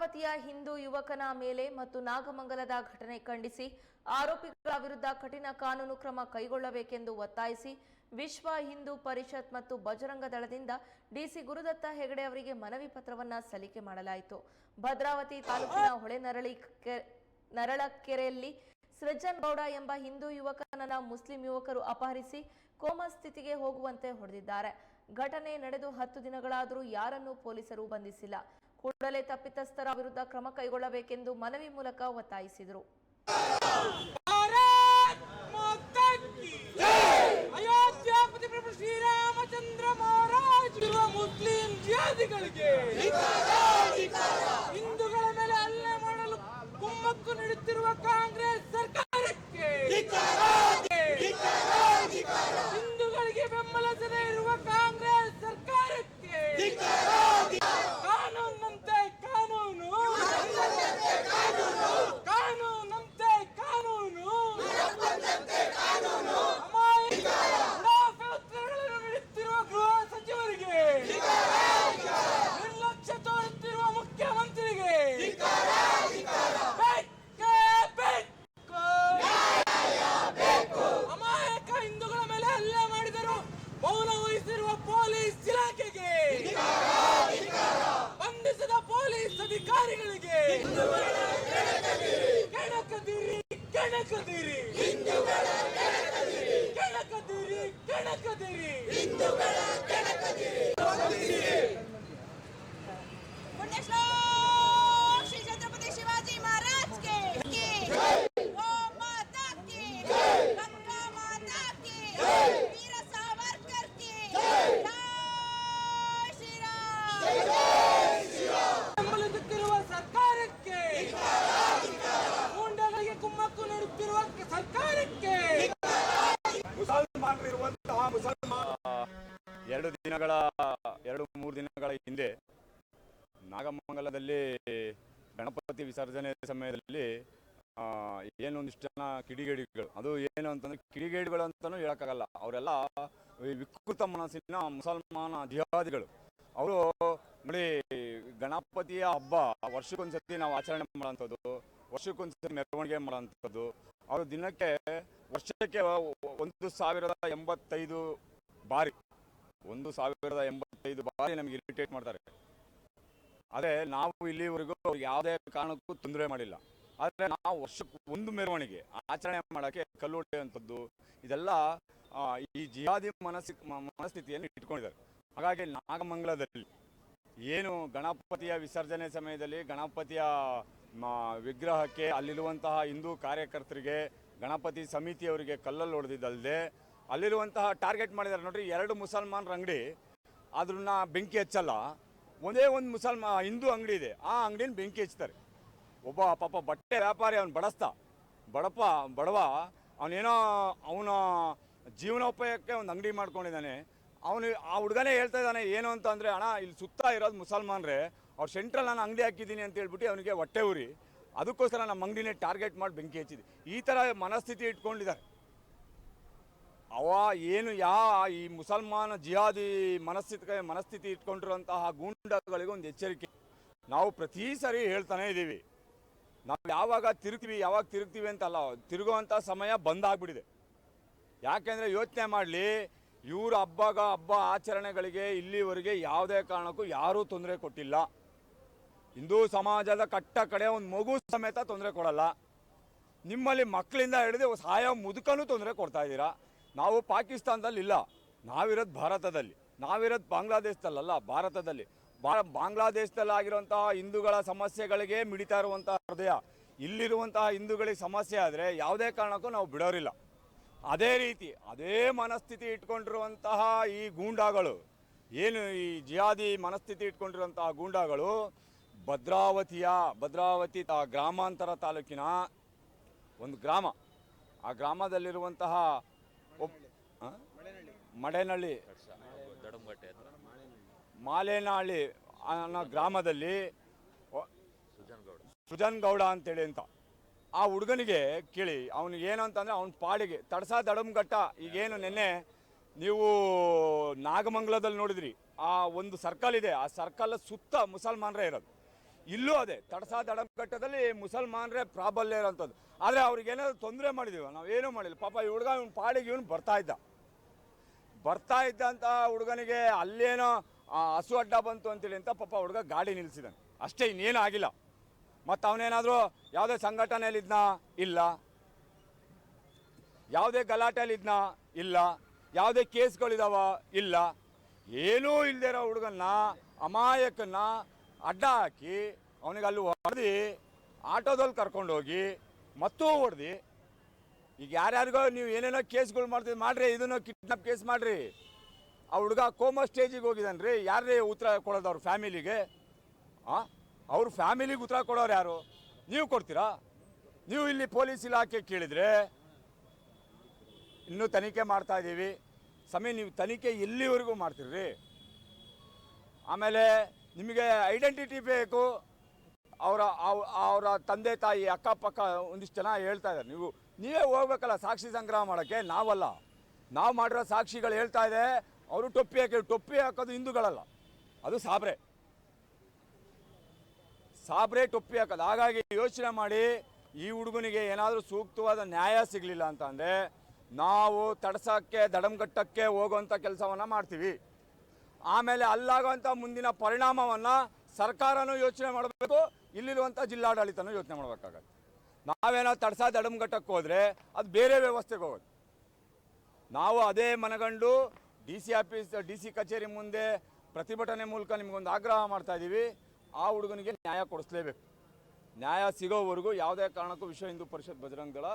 ಭದ್ರಾವತಿಯ ಹಿಂದೂ ಯುವಕನ ಮೇಲೆ ಮತ್ತು ನಾಗಮಂಗಲದ ಘಟನೆ ಖಂಡಿಸಿ ಆರೋಪಿಗಳ ವಿರುದ್ಧ ಕಠಿಣ ಕಾನೂನು ಕ್ರಮ ಕೈಗೊಳ್ಳಬೇಕೆಂದು ಒತ್ತಾಯಿಸಿ ವಿಶ್ವ ಹಿಂದೂ ಪರಿಷತ್ ಮತ್ತು ಬಜರಂಗ ದಳದಿಂದ ಡಿಸಿ ಗುರುದತ್ತ ಹೆಗಡೆ ಅವರಿಗೆ ಮನವಿ ಪತ್ರವನ್ನ ಸಲ್ಲಿಕೆ ಮಾಡಲಾಯಿತು. ಭದ್ರಾವತಿ ತಾಲೂಕಿನ ಹೊಳೆನರಳಿ ನರಳಕೆರೆಯಲ್ಲಿ ಸೃಜನ್ ಗೌಡ ಎಂಬ ಹಿಂದೂ ಯುವಕನನ್ನ ಮುಸ್ಲಿಂ ಯುವಕರು ಅಪಹರಿಸಿ ಕೋಮಾ ಸ್ಥಿತಿಗೆ ಹೋಗುವಂತೆ ಹೊಡೆದಿದ್ದಾರೆ. ಘಟನೆ ನಡೆದು ಹತ್ತು ದಿನಗಳಾದರೂ ಯಾರನ್ನೂ ಪೊಲೀಸರು ಬಂಧಿಸಿಲ್ಲ. ಕೂಡಲೇ ತಪ್ಪಿತಸ್ಥರ ವಿರುದ್ಧ ಕ್ರಮ ಕೈಗೊಳ್ಳಬೇಕೆಂದು ಮನವಿ ಮೂಲಕ ಒತ್ತಾಯಿಸಿದರು. ಶ್ರೀರಾಮಚಂದ್ರ ಮಹಾರಾಜ್ ಅಧಿಕಾರಿಗಳಿಗೆ ಕೆಣಕದಿರಿ ಕೆಣಕದಿರಿ. ಕೆಣಕದಿರಿ ಕೆಣಕದಿರಿ. ಎರಡು ದಿನಗಳ, ಎರಡು ಮೂರು ದಿನಗಳ ಹಿಂದೆ ನಾಗಮಂಗಲದಲ್ಲಿ ಗಣಪತಿ ವಿಸರ್ಜನೆ ಸಮಯದಲ್ಲಿ ಏನೊಂದಿಷ್ಟು ಜನ ಕಿಡಿಗೇಡಿಗಳು, ಅದು ಏನು ಅಂತಂದ್ರೆ ಕಿಡಿಗೇಡಿಗಳು ಅಂತಲೂ ಹೇಳೋಕ್ಕಾಗಲ್ಲ. ಅವರೆಲ್ಲ ವಿಕೃತ ಮನಸ್ಸಿನ ಮುಸಲ್ಮಾನ ಜಿಹಾದಿಗಳು. ಅವರು ನೋಡಿ ಗಣಪತಿಯ ಹಬ್ಬ ವರ್ಷಕ್ಕೊಂದ್ಸತಿ ನಾವು ಆಚರಣೆ ಮಾಡೋಂಥದ್ದು ವರ್ಷಕ್ಕೊಂದ್ಸತಿ ಮೆರವಣಿಗೆ ಮಾಡುವಂಥದ್ದು. ಅವರು ದಿನಕ್ಕೆ ವರ್ಷಕ್ಕೆ ಒಂದು ಸಾವಿರದ ಎಂಬತ್ತೈದು ಬಾರಿ, ಒಂದು ಸಾವಿರದ ಎಂಬತ್ತೈದು ಬಾರಿ ನಮಗೆ ಇರಿಟೇಟ್ ಮಾಡ್ತಾರೆ. ಆದರೆ ನಾವು ಇಲ್ಲಿವರೆಗೂ ಯಾವುದೇ ಕಾರಣಕ್ಕೂ ತೊಂದರೆ ಮಾಡಿಲ್ಲ. ಆದರೆ ನಾವು ವರ್ಷಕ್ಕೆ ಒಂದು ಮೆರವಣಿಗೆ ಆಚರಣೆ ಮಾಡೋಕ್ಕೆ ಕಲ್ಲು ಹೊಡೆಯುವಂಥದ್ದು, ಇದೆಲ್ಲ ಈ ಜಿಹಾದಿ ಮನಸ್ಸಿ, ಮನಸ್ಥಿತಿಯನ್ನು ಇಟ್ಕೊಂಡಿದ್ದಾರೆ. ಹಾಗಾಗಿ ನಾಗಮಂಗಲದಲ್ಲಿ ಏನು ಗಣಪತಿಯ ವಿಸರ್ಜನೆ ಸಮಯದಲ್ಲಿ ಗಣಪತಿಯ ವಿಗ್ರಹಕ್ಕೆ ಅಲ್ಲಿರುವಂತಹ ಹಿಂದೂ ಕಾರ್ಯಕರ್ತರಿಗೆ, ಗಣಪತಿ ಸಮಿತಿಯವರಿಗೆ ಕಲ್ಲಲ್ಲಿ ಹೊಡೆದಿದ್ದಲ್ಲದೆ ಅಲ್ಲಿರುವಂತಹ ಟಾರ್ಗೆಟ್ ಮಾಡಿದ್ದಾರೆ. ನೋಡ್ರಿ, ಎರಡು ಮುಸಲ್ಮಾನರ ಅಂಗಡಿ ಅದನ್ನ ಬೆಂಕಿ ಹಚ್ಚಲ್ಲ. ಒಂದೇ ಒಂದು ಮುಸಲ್ಮಾ, ಹಿಂದೂ ಅಂಗಡಿ ಇದೆ. ಆ ಅಂಗಡಿನ ಬೆಂಕಿ ಹಚ್ತಾರೆ. ಒಬ್ಬ ಪಾಪ ಬಟ್ಟೆ ವ್ಯಾಪಾರಿ, ಅವ್ನು ಬಡಸ್ತ. ಬಡಪ ಬಡವ, ಅವನೇನೋ ಅವನ ಜೀವನೋಪಾಯಕ್ಕೆ ಒಂದು ಅಂಗಡಿ ಮಾಡ್ಕೊಂಡಿದ್ದಾನೆ. ಅವನು ಆ ಹುಡುಗನೇ ಹೇಳ್ತಾ ಇದ್ದಾನೆ, ಏನು ಅಂತ ಅಂದರೆ, ಅಣ್ಣ, ಇಲ್ಲಿ ಸುತ್ತ ಇರೋದು ಮುಸಲ್ಮಾನ್ರೆ, ಅವ್ರು ಸೆಂಟ್ರಲ್ ನಾನು ಅಂಗಡಿ ಹಾಕಿದ್ದೀನಿ ಅಂತ ಹೇಳ್ಬಿಟ್ಟು ಅವನಿಗೆ ಹೊಟ್ಟೆ ಉರಿ. ಅದಕ್ಕೋಸ್ಕರ ನಮ್ಮ ಅಂಗಡಿನೇ ಟಾರ್ಗೆಟ್ ಮಾಡಿ ಬೆಂಕಿ ಹಚ್ಚಿದೆ. ಈ ಥರ ಮನಸ್ಥಿತಿ ಇಟ್ಕೊಂಡಿದ್ದಾರೆ. ಅವ ಏನು ಯಾ, ಈ ಮುಸಲ್ಮಾನ ಜಿಹಾದಿ ಮನಸ್ಥಿತಿ ಮನಸ್ಥಿತಿ ಇಟ್ಕೊಂಡಿರುವಂತಹ ಗೂಂಡಗಳಿಗೆ ಒಂದು ಎಚ್ಚರಿಕೆ. ನಾವು ಪ್ರತಿ ಸರಿ ಹೇಳ್ತಾನೆ ಇದ್ದೀವಿ ನಾವು ಯಾವಾಗ ತಿರುಗ್ತೀವಿ ಯಾವಾಗ ತಿರುಗ್ತೀವಿ ಅಂತಲ್ಲ ತಿರುಗುವಂಥ ಸಮಯ ಬಂದಾಗ್ಬಿಟ್ಟಿದೆ. ಯಾಕೆಂದರೆ ಯೋಚನೆ ಮಾಡಲಿ ಇವ್ರ ಹಬ್ಬಗ ಹಬ್ಬ ಆಚರಣೆಗಳಿಗೆ ಇಲ್ಲಿವರೆಗೆ ಯಾವುದೇ ಕಾರಣಕ್ಕೂ ಯಾರೂ ತೊಂದರೆ ಕೊಟ್ಟಿಲ್ಲ. ಹಿಂದೂ ಸಮಾಜದ ಕಟ್ಟ ಕಡೆ ಒಂದು ಮಗು ಸಮೇತ ತೊಂದರೆ ಕೊಡಲ್ಲ. ನಿಮ್ಮಲ್ಲಿ ಮಕ್ಕಳಿಂದ ಹಿಡಿದು ಸಹಾಯ ಮುದುಕನೂ ತೊಂದರೆ ಕೊಡ್ತಾ ಇದ್ದೀರಾ? ನಾವು ಪಾಕಿಸ್ತಾನದಲ್ಲಿ ಇಲ್ಲ. ನಾವಿರೋದು ಭಾರತದಲ್ಲಿ. ನಾವಿರೋದು ಬಾಂಗ್ಲಾದೇಶದಲ್ಲಲ್ಲ, ಭಾರತದಲ್ಲಿ. ಬಾ, ಬಾಂಗ್ಲಾದೇಶದಲ್ಲಿ ಹಿಂದೂಗಳ ಸಮಸ್ಯೆಗಳಿಗೆ ಮಿಡಿತಾ ಇರುವಂತಹ ಹೃದಯ. ಇಲ್ಲಿರುವಂತಹ ಹಿಂದೂಗಳಿಗೆ ಸಮಸ್ಯೆ ಆದರೆ ಯಾವುದೇ ಕಾರಣಕ್ಕೂ ನಾವು ಬಿಡೋರಿಲ್ಲ. ಅದೇ ರೀತಿ ಅದೇ ಮನಸ್ಥಿತಿ ಇಟ್ಕೊಂಡಿರುವಂತಹ ಈ ಗೂಂಡಾಗಳು ಏನು ಈ ಜಿಯಾದಿ ಮನಸ್ಥಿತಿ ಇಟ್ಕೊಂಡಿರುವಂತಹ ಗೂಂಡಾಗಳು ಭದ್ರಾವತಿಯ ಭದ್ರಾವತಿ ತಾ ಗ್ರಾಮಾಂತರ ತಾಲೂಕಿನ ಒಂದು ಗ್ರಾಮ. ಆ ಗ್ರಾಮದಲ್ಲಿರುವಂತಹ? ಮಡೇನಹಳ್ಳಿ ಮಾಲೇನಹಳ್ಳಿ ಅನ್ನೋ ಗ್ರಾಮದಲ್ಲಿ ಸುಜನ್ ಗೌಡ ಅಂತೇಳಿ ಅಂತ. ಆ ಹುಡುಗನಿಗೆ ಕೇಳಿ ಅವನು ಏನು ಅಂತಂದ್ರೆ ಅವ್ನ ಪಾಡಿಗೆ, ತಡಸ ದಡಮ್ಗಟ್ಟ ಈಗೇನು ನಿನ್ನೆ ನೀವು ನಾಗಮಂಗಲದಲ್ಲಿ ನೋಡಿದ್ರಿ, ಆ ಒಂದು ಸರ್ಕಲ್ ಇದೆ, ಆ ಸರ್ಕಲ್ ಸುತ್ತ ಮುಸಲ್ಮಾನರೇ ಇರೋದು. ಇಲ್ಲೂ ಅದೇ, ತಡಸ ದಡಂಕಟ್ಟದಲ್ಲಿ ಮುಸಲ್ಮಾನರೇ ಪ್ರಾಬಲ್ಯ ಇರೋಂಥದ್ದು. ಆದರೆ ಅವ್ರಿಗೆ ಏನಾದ್ರು ತೊಂದರೆ ಮಾಡಿದ್ದೀವಿ ನಾವು ಏನೂ ಮಾಡಿಲ್ಲ. ಪಾಪ ಈ ಹುಡುಗ ಇವ್ನ ಪಾಡಿಗೆ ಇವನು ಬರ್ತಾ ಇದ್ದ. ಬರ್ತಾ ಇದ್ದಂಥ ಹುಡುಗನಿಗೆ ಅಲ್ಲೇನೋ ಹಸು ಅಡ್ಡ ಬಂತು ಅಂತೇಳಿ ಅಂತ ಪಾಪ ಹುಡುಗ ಗಾಡಿ ನಿಲ್ಲಿಸಿದ್ದಾನೆ ಅಷ್ಟೇ, ಇನ್ನೇನು ಆಗಿಲ್ಲ. ಮತ್ತು ಅವನೇನಾದರೂ ಯಾವುದೇ ಸಂಘಟನೆಯಲ್ಲಿದ್ನ? ಇಲ್ಲ. ಯಾವುದೇ ಗಲಾಟೆಯಲ್ಲಿದ್ನ? ಇಲ್ಲ. ಯಾವುದೇ ಕೇಸ್ಗಳಿದಾವ? ಇಲ್ಲ. ಏನೂ ಇಲ್ಲದೆ ಇರೋ ಹುಡುಗನ್ನ, ಅಮಾಯಕನ್ನ ಅಡ್ಡ ಹಾಕಿ ಅವನಿಗೆ ಅಲ್ಲಿ ಹೊಡೆದು ಆಟೋದಲ್ಲಿ ಕರ್ಕೊಂಡೋಗಿ ಮತ್ತೂ ಹೊಡೆದು. ಈಗ ಯಾರ್ಯಾರಿಗೋ ನೀವು ಏನೇನೋ ಕೇಸ್ಗಳು ಮಾಡ್ತೀವಿ ಮಾಡ್ರಿ, ಇದನ್ನು ಕಿಡ್ನಾಪ್ ಕೇಸ್ ಮಾಡ್ರಿ. ಆ ಹುಡುಗ ಕೋಮಾ ಸ್ಟೇಜಿಗೆ ಹೋಗಿದ್ದಾನೆ ರೀ ಯಾರೇ ಉತ್ತರ ಕೊಡೋದು ಅವ್ರ ಫ್ಯಾಮಿಲಿಗೆ? ಆ? ಅವ್ರ ಫ್ಯಾಮಿಲಿಗೆ ಉತ್ತರ ಕೊಡೋರು ಯಾರು? ನೀವು ಕೊಡ್ತೀರಾ? ನೀವು ಇಲ್ಲಿ ಪೊಲೀಸ್ ಇಲಾಖೆ ಕೇಳಿದರೆ ಇನ್ನೂ ತನಿಖೆ ಮಾಡ್ತಾ ಇದ್ದೀವಿ ಸಮಯ ನೀವು ತನಿಖೆ ಎಲ್ಲಿವರೆಗೂ ಮಾಡ್ತೀರಿ ಆಮೇಲೆ ನಿಮಗೆ ಐಡೆಂಟಿಟಿ ಬೇಕು. ಅವರ ಅವರ ತಂದೆ, ತಾಯಿ, ಅಕ್ಕಪಕ್ಕ ಒಂದಿಷ್ಟು ಜನ ಹೇಳ್ತಾ ಇದ್ದಾರೆ. ನೀವು, ನೀವೇ ಹೋಗ್ಬೇಕಲ್ಲ ಸಾಕ್ಷಿ ಸಂಗ್ರಹ ಮಾಡೋಕ್ಕೆ? ನಾವಲ್ಲ. ನಾವು ಮಾಡಿರೋ ಸಾಕ್ಷಿಗಳು ಹೇಳ್ತಾ ಇದೆ. ಅವರು ಟೊಪ್ಪಿ ಹಾಕಿ ಟೊಪ್ಪಿ ಹಾಕೋದು ಹಿಂದೂಗಳಲ್ಲ. ಅದು ಸಾಬ್ರೆ. ಸಾಬ್ರೆ ಟೊಪ್ಪಿ ಹಾಕೋದು. ಹಾಗಾಗಿ ಯೋಚನೆ ಮಾಡಿ ಈ ಹುಡುಗನಿಗೆ ಏನಾದರೂ ಸೂಕ್ತವಾದ ನ್ಯಾಯ ಸಿಗಲಿಲ್ಲ ಅಂತ ಅಂದರೆ ನಾವು ತಡ್ಸೋಕ್ಕೆ ದಡಂಗಟ್ಟಕ್ಕೆ ಹೋಗುವಂಥ ಕೆಲಸವನ್ನು ಮಾಡ್ತೀವಿ. ಆಮೇಲೆ ಅಲ್ಲಾಗುವಂಥ ಮುಂದಿನ ಪರಿಣಾಮವನ್ನು ಸರ್ಕಾರನೂ ಯೋಚನೆ ಮಾಡಬೇಕು ಇಲ್ಲಿರುವಂಥ ಜಿಲ್ಲಾಡಳಿತನೂ ಯೋಚನೆ ಮಾಡಬೇಕಾಗತ್ತೆ. ನಾವೇನೋ ತಡಸ ದಡಂಗಟ್ಟಕ್ಕೆ ಹೋದರೆ ಅದು ಬೇರೆ ವ್ಯವಸ್ಥೆಗೆ ಹೋಗುತ್ತೆ. ನಾವು ಅದೇ ಮನಗಂಡು D C office, D C ಕಚೇರಿ ಮುಂದೆ ಪ್ರತಿಭಟನೆ ಮೂಲಕ ನಿಮಗೊಂದು ಆಗ್ರಹ ಮಾಡ್ತಾ ಇದ್ದೀವಿ. ಆ ಹುಡುಗನಿಗೆ ನ್ಯಾಯ ಕೊಡಿಸ್ಲೇಬೇಕು. ನ್ಯಾಯ ಸಿಗೋವರೆಗೂ ಯಾವುದೇ ಕಾರಣಕ್ಕೂ ವಿಶ್ವ ಹಿಂದೂ ಪರಿಷತ್ ಬಜರಂಗ ದಳ